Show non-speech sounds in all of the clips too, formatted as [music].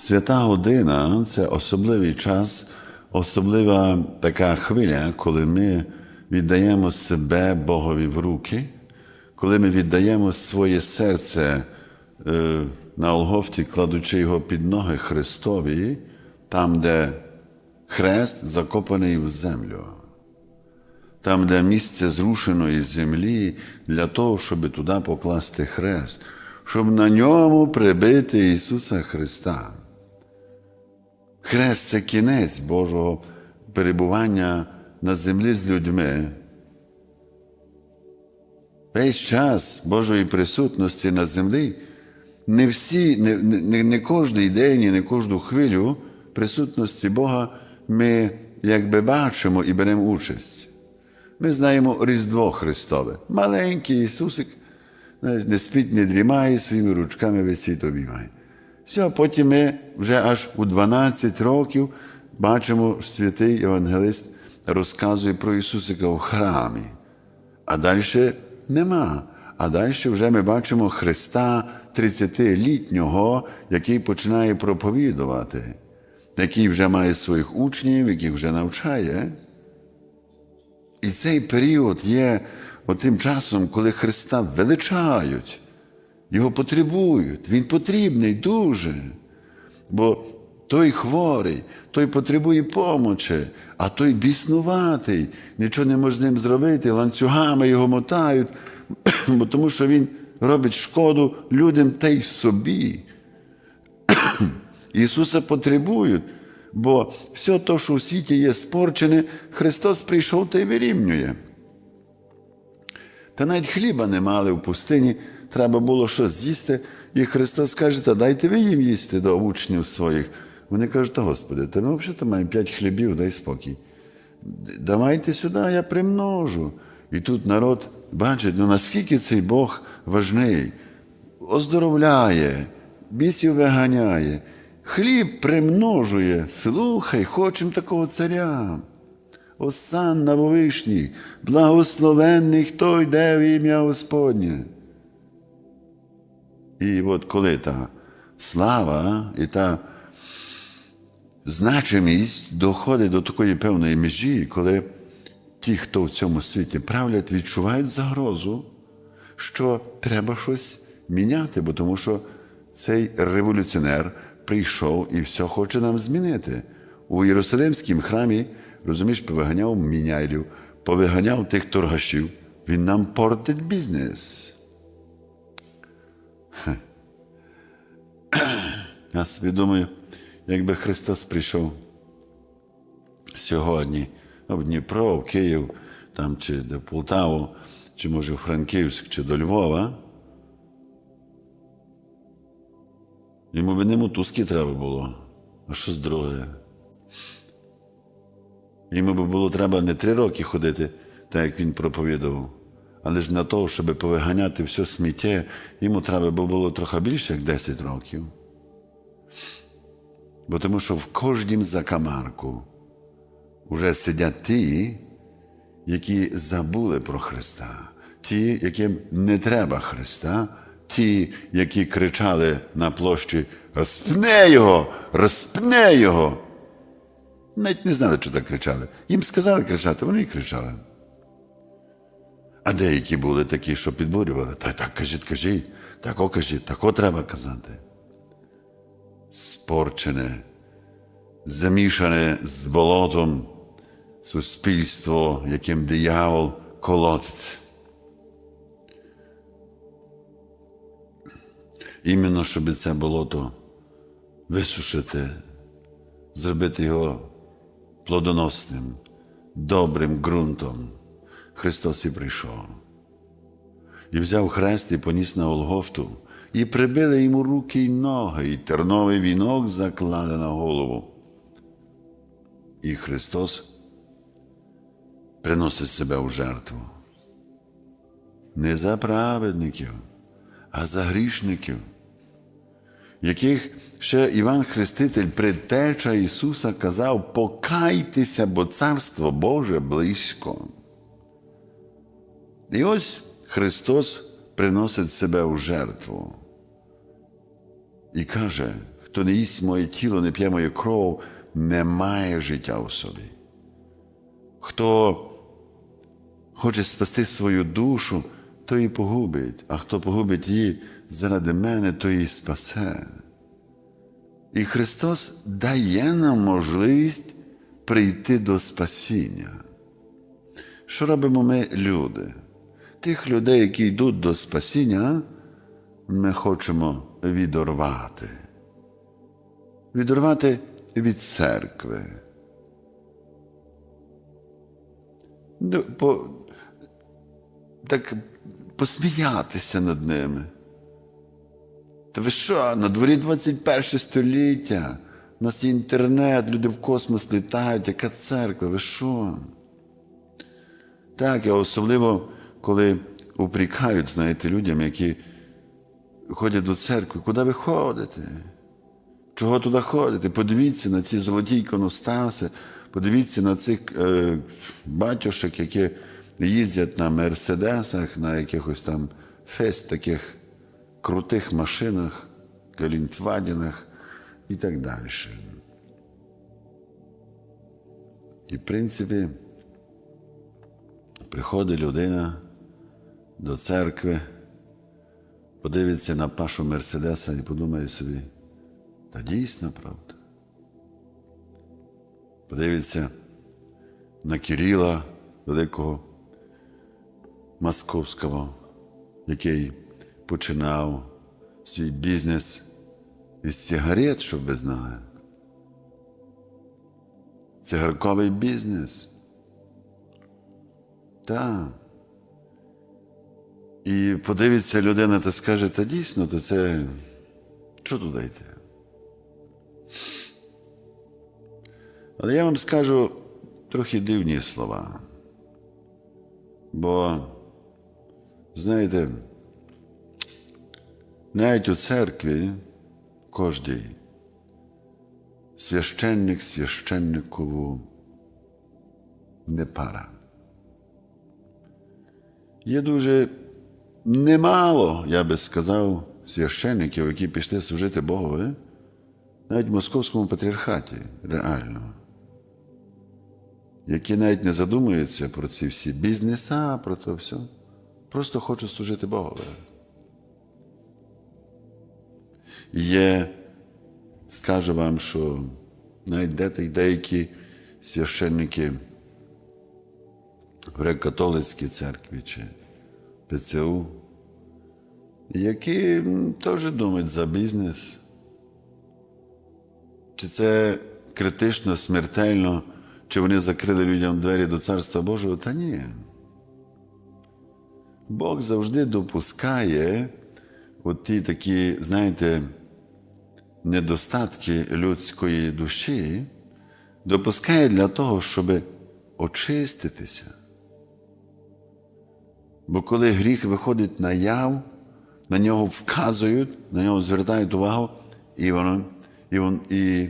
Свята година це особливий час, особлива така хвиля, коли ми віддаємо себе Богові в руки, коли ми віддаємо своє серце е, на Олгофті, кладучи його під ноги Христові, там, де хрест закопаний в землю, там, де місце зрушеної землі, для того, щоб туди покласти хрест, щоб на ньому прибити Ісуса Христа. Хрест це кінець Божого перебування на землі з людьми. Весь час Божої присутності на землі не всі, не, не, не кожний день і не кожну хвилю присутності Бога ми якби бачимо і беремо участь. Ми знаємо Різдво Христове. Маленький Ісусик знаєш, не спить, не дрімає, своїми ручками весь світ обіймає. Все, потім ми вже аж у 12 років бачимо, що святий Євангелист розказує про Ісусика в храмі. А далі нема. А далі вже ми бачимо Христа 30-літнього, який починає проповідувати, який вже має своїх учнів, яких вже навчає. І цей період є тим часом, коли Христа величають, його потребують. Він потрібний дуже. Бо той хворий, той потребує помочі, а той біснуватий, нічого не може з ним зробити, ланцюгами його мотають, [clears throat] бо тому що він робить шкоду людям та й собі. [clears throat] Ісуса потребують, бо все те, що у світі є спорчене, Христос прийшов та й вирівнює. Та навіть хліба не мали в пустині, треба було щось з'їсти, і Христос каже, та дайте ви їм їсти до учнів своїх. Вони кажуть, та Господи, та ми взагалі маємо п'ять хлібів, дай спокій. Давайте сюди, я примножу. І тут народ бачить, ну наскільки цей Бог важний, оздоровляє, бісів виганяє, хліб примножує. Слухай, хочемо такого царя. Осанна Вовишній, благословенний, хто йде в ім'я Господнє. І от коли та слава і та значимість доходить до такої певної межі, коли ті, хто в цьому світі правлять, відчувають загрозу, що треба щось міняти, бо тому що цей революціонер прийшов і все хоче нам змінити. У Єрусалимському храмі, розумієш, повиганяв міняйлів, повиганяв тих торгашів. Він нам портить бізнес. [clears throat] Я собі думаю, якби Христос прийшов сьогодні в Дніпро, в Київ, там, чи до Полтаву, чи може в Франківськ, чи до Львова. Йому би не мотузки треба було, а щось друге. Йому би було треба не три роки ходити, так як він проповідував. Але ж на того, щоб повиганяти все сміття, йому треба було трохи більше, як 10 років. Бо тому що в кожнім закамарку вже сидять ті, які забули про Христа, ті, яким не треба Христа, ті, які кричали на площі Розпне його, розпне його. Навіть не знали, що так кричали. Їм сказали кричати, вони і кричали. А деякі були такі, що підбурювали. Та так кажіть, кажіть, тако кажіть, тако треба казати. Спорчене, замішане з болотом суспільство, яким диявол колотить. Іменно, щоб це болото висушити, зробити його плодоносним, добрим ґрунтом. Христос і прийшов. І взяв хрест і поніс на Олгофту, і прибили йому руки й ноги, і терновий вінок закладе на голову. І Христос приносить себе у жертву. Не за праведників, а за грішників, яких ще Іван Хреститель, предтеча Ісуса, казав: покайтеся, бо Царство Боже близько. І ось Христос приносить себе у жертву і каже, хто не їсть моє тіло, не п'є мою кров, не має життя у собі. Хто хоче спасти свою душу, то її погубить, а хто погубить її заради мене, то її спасе. І Христос дає нам можливість прийти до спасіння. Що робимо ми, люди? Тих людей, які йдуть до спасіння, ми хочемо відорвати. Відорвати від церкви. Ну, по, так посміятися над ними. Та ви що, на дворі 21 століття, у нас є інтернет, люди в космос літають, яка церква, ви що? Так, а особливо, коли упрікають, знаєте, людям, які ходять до церкви, куди ви ходите? Чого туди ходите? Подивіться на ці золоті іконостаси, подивіться на цих е, батюшок, які їздять на мерседесах, на якихось там фест таких крутих машинах, Гелендвагенах і так далі. І, в принципі, приходить людина до церкви, подивиться на пашу Мерседеса і подумає собі, та дійсно правда. Подивиться на Кирила, великого московського, який починав свій бізнес із сигарет, щоб ви знали. Цигарковий бізнес. Так. І подивиться людина та скаже, та дійсно, то це що туди йти? Але я вам скажу трохи дивні слова. Бо, знаєте, навіть у церкві кожній священник священникову не пара. Є дуже немало, я би сказав, священників, які пішли служити Богові, навіть в московському патріархаті, реально, які навіть не задумуються про ці всі бізнеса, про то все, просто хочуть служити Богові. Є, скажу вам, що навіть деякі священники в греко-католицькій церкві чи ПЦУ, які теж думають за бізнес. Чи це критично, смертельно, чи вони закрили людям двері до Царства Божого? Та ні. Бог завжди допускає ті такі, знаєте, недостатки людської душі, допускає для того, щоб очиститися. Бо коли гріх виходить на яв, на нього вказують, на нього звертають увагу, і воно, і, вон, і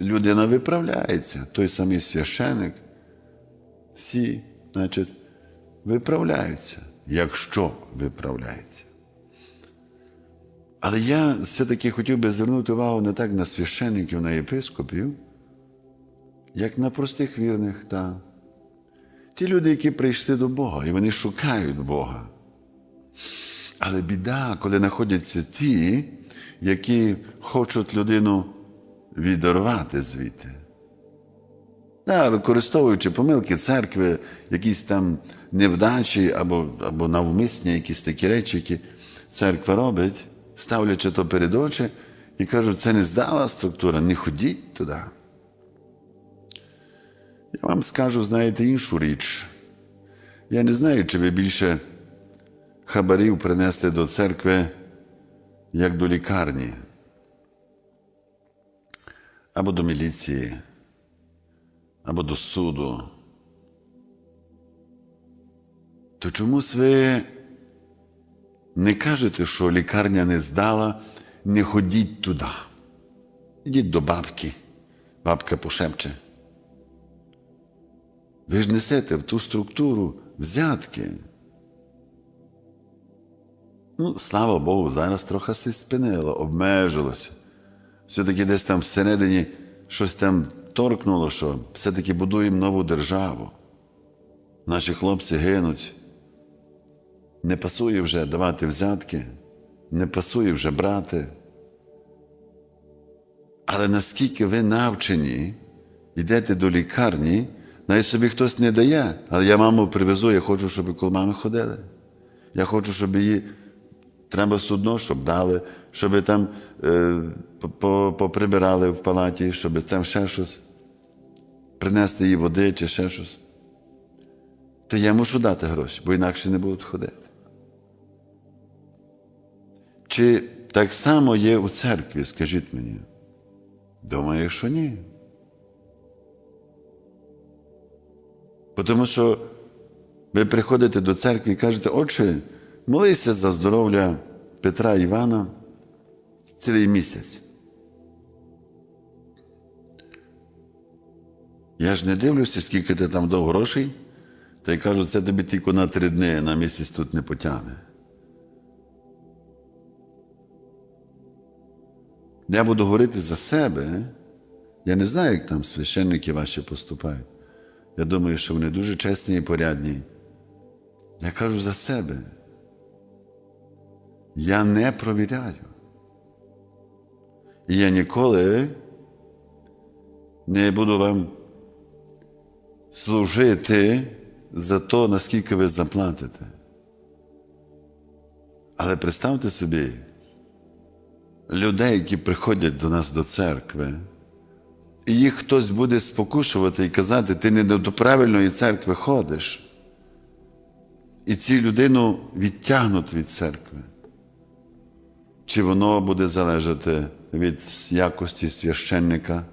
людина виправляється. Той самий священик, всі, значить, виправляються, якщо виправляються. Але я все-таки хотів би звернути увагу не так на священників, на єпископів, як на простих вірних. Та. Ті люди, які прийшли до Бога, і вони шукають Бога. Але біда, коли знаходяться ті, які хочуть людину відорвати звідти. Да, використовуючи помилки церкви, якісь там невдачі або, або навмисні якісь такі речі, які церква робить, ставлячи то перед очі і кажуть, це не здала структура, не ходіть туди. Я вам скажу, знаєте, іншу річ. Я не знаю, чи ви більше хабарів принесли до церкви, як до лікарні, або до міліції, або до суду. То чомусь ви не кажете, що лікарня не здала, не ходіть туди. Ідіть до бабки, бабка пошепче. Ви ж несете в ту структуру взятки. Ну, слава Богу, зараз трохи се спинило, обмежилося. все-таки десь там всередині щось там торкнуло, що все-таки будуємо нову державу. Наші хлопці гинуть. Не пасує вже давати взятки, не пасує вже брати. Але наскільки ви навчені, йдете до лікарні, навіть собі хтось не дає, але я маму привезу, я хочу, щоб коло мами ходили. Я хочу, щоб її треба судно, щоб дали, щоб там е, по- по- поприбирали в палаті, щоб там ще щось, принести їй води чи ще щось. То я мушу дати гроші, бо інакше не будуть ходити. Чи так само є у церкві, скажіть мені? Думаю, що ні. Тому що ви приходите до церкви і кажете, отче, молися за здоров'я Петра Івана цілий місяць. Я ж не дивлюся, скільки ти там дав грошей, та й кажу, це тобі тільки на три дні, на місяць тут не потягне. Я буду говорити за себе. Я не знаю, як там священники ваші поступають. Я думаю, що вони дуже чесні і порядні. Я кажу за себе. Я не провіряю. І я ніколи не буду вам служити за те, наскільки ви заплатите. Але представте собі, людей, які приходять до нас до церкви, їх хтось буде спокушувати і казати, ти не до правильної церкви ходиш. І ці людину відтягнуть від церкви. Чи воно буде залежати від якості священника,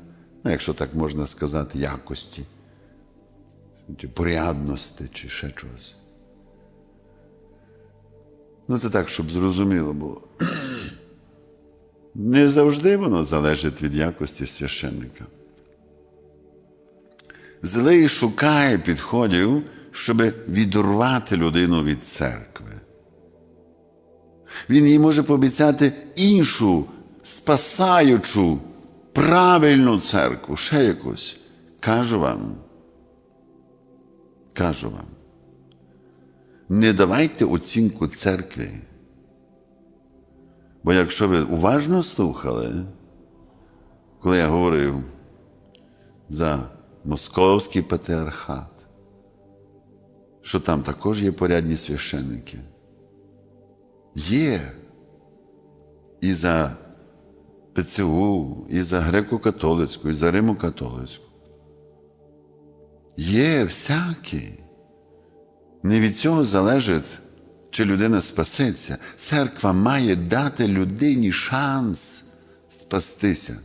ну, якщо так можна сказати, якості, чи порядності, чи ще чогось. Ну, це так, щоб зрозуміло було. [clears throat] Не завжди воно залежить від якості священника. Злий шукає підходів, щоб відірвати людину від церкви. Він їй може пообіцяти іншу, спасаючу, правильну церкву, ще якусь. Кажу вам, кажу вам, не давайте оцінку церкві. Бо якщо ви уважно слухали, коли я говорив за московський патріархат, що там також є порядні священники, є і за ПЦУ, і за греко-католицьку, і за Римо-католицьку. Є всякі. Не від цього залежить, чи людина спасеться. Церква має дати людині шанс спастися.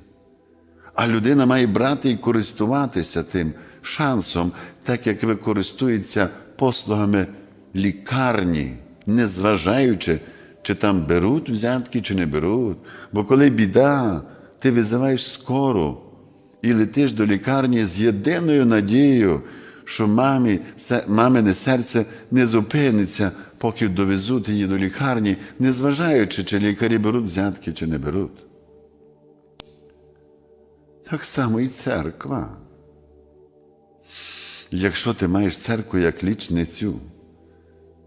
А людина має брати і користуватися тим шансом, так як ви послугами лікарні, незважаючи, чи там беруть взятки, чи не беруть. Бо коли біда, ти визиваєш скору і летиш до лікарні з єдиною надією, що мамі, мамине серце не зупиниться, поки довезуть її до лікарні, незважаючи, чи лікарі беруть взятки, чи не беруть. Так само і церква. Якщо ти маєш церкву як лічницю,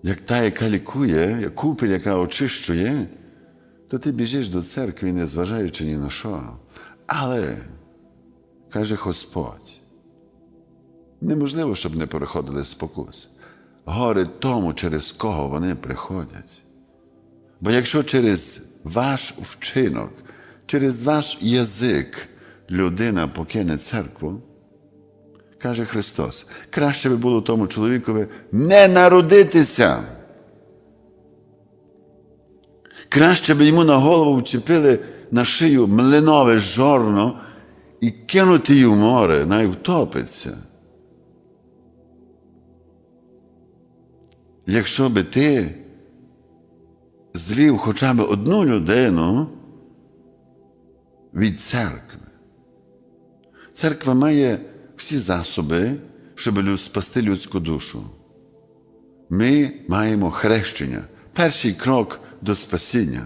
як та, яка лікує, як купель, яка очищує, то ти біжиш до церкви, незважаючи ні на що. Але, каже Господь, неможливо, щоб не переходили спокуси. Горе тому, через кого вони приходять. Бо якщо через ваш вчинок, через ваш язик людина покине церкву, каже Христос, краще би було тому чоловікові не народитися. Краще би йому на голову вчепили на шию млинове жорно і кинути її в море, най втопиться. Якщо би ти звів хоча б одну людину від церкви. Церква має всі засоби, щоб спасти людську душу. Ми маємо хрещення, перший крок до спасіння.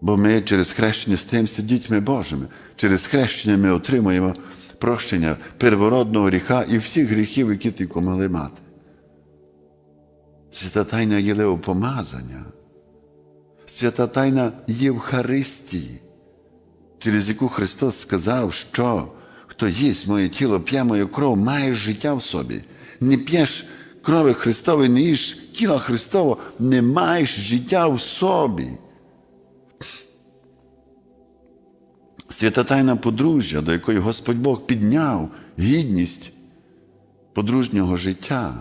Бо ми через хрещення стаємося дітьми Божими. Через хрещення ми отримуємо прощення первородного гріха і всіх гріхів, які тільки могли мати. Свята тайна Єлеопомазання, свята тайна Євхаристії, через яку Христос сказав, що хто їсть моє тіло, п'є мою кров, має життя в собі. Не п'єш крови Христової, не їш тіла Христового, не маєш життя в собі. Свята тайна подружжя, до якої Господь Бог підняв гідність подружнього життя,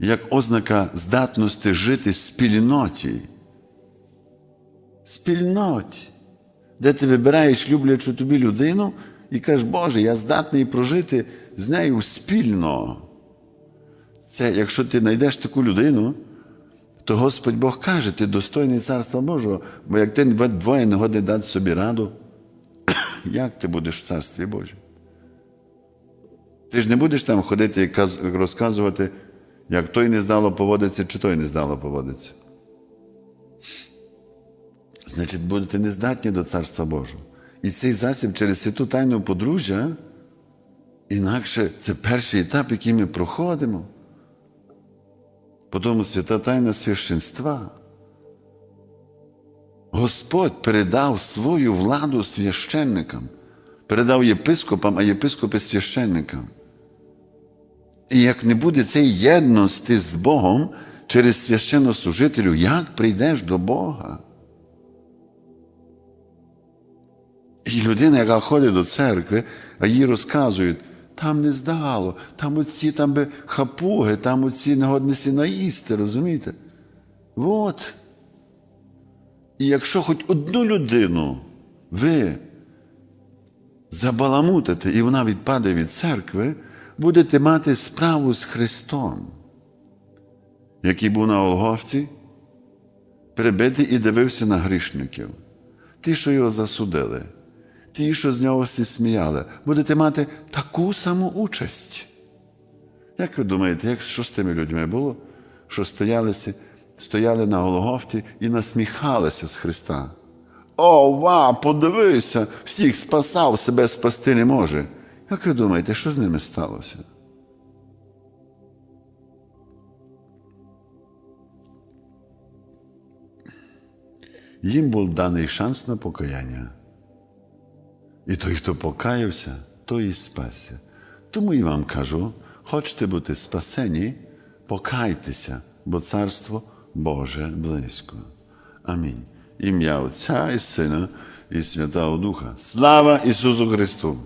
як ознака здатності жити спільноті. Спільноті, де ти вибираєш люблячу тобі людину і кажеш, Боже, я здатний прожити з нею спільно. Це якщо ти знайдеш таку людину, то Господь Бог каже, ти достойний Царства Божого, бо як ти двоє не годні дати собі раду, [coughs] як ти будеш в Царстві Божому? Ти ж не будеш там ходити і розказувати, як той не здало поводиться, чи той не здало поводиться. Значить, будете нездатні до Царства Божого. І цей засіб через святу тайну подружжя, інакше це перший етап, який ми проходимо. Потім свята тайна священства. Господь передав свою владу священникам, передав єпископам, а єпископи священникам. І як не буде цієї єдності з Богом через священнослужителю, як прийдеш до Бога? І людина, яка ходить до церкви, а їй розказують, там не здало, там оці там би хапуги, там оці негодниці наїсти, розумієте? От. І якщо хоч одну людину ви забаламутите, і вона відпаде від церкви, будете мати справу з Христом, який був на Олговці, прибитий і дивився на грішників. Ті, що його засудили, ті, що з нього всі сміяли, будете мати таку саму участь. Як ви думаєте, як, що з тими людьми було, що стоялися, стояли на Голгофті і насміхалися з Христа? О, ва, подивися, всіх спасав, себе спасти не може. Як ви думаєте, що з ними сталося? Їм був даний шанс на покаяння. І той, хто покаявся, той і спасся. Тому і вам кажу: хочете бути спасені, покайтеся, бо Царство Боже близько. Амінь. Ім'я Отця і Сина і Святого Духа. Слава Ісусу Христу!